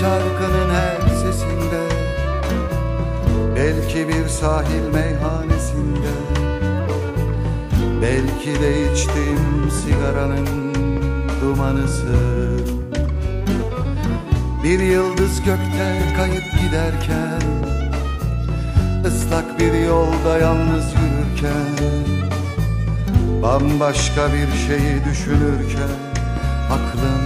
şarkının her sesinde Belki bir sahil meyhanesinde Belki de içtiğim sigaranın dumanısın Bir yıldız gökte kayıp giderken ıslak bir yolda yalnız yürürken Bambaşka bir şeyi düşünürken aklımdasın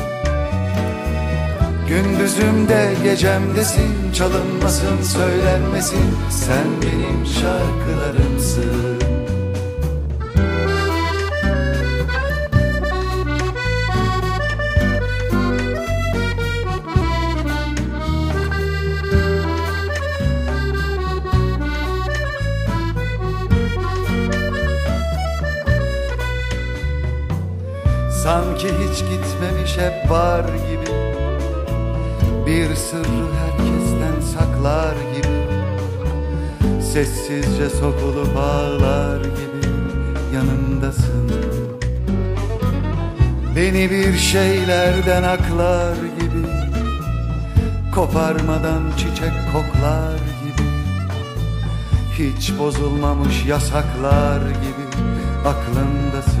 Gündüzümde gecemdesin çalınmasın söylenmesin. Sen benim şarkılarımsın. Sanki hiç gitmemiş hep var gibi Bir sırrı herkesten saklar gibi. Sessizce sokulup ağlar gibi yanımdasın. Beni bir şeylerden aklar gibi. Koparmadan çiçek koklar gibi. Hiç bozulmamış yasaklar gibi aklımdasın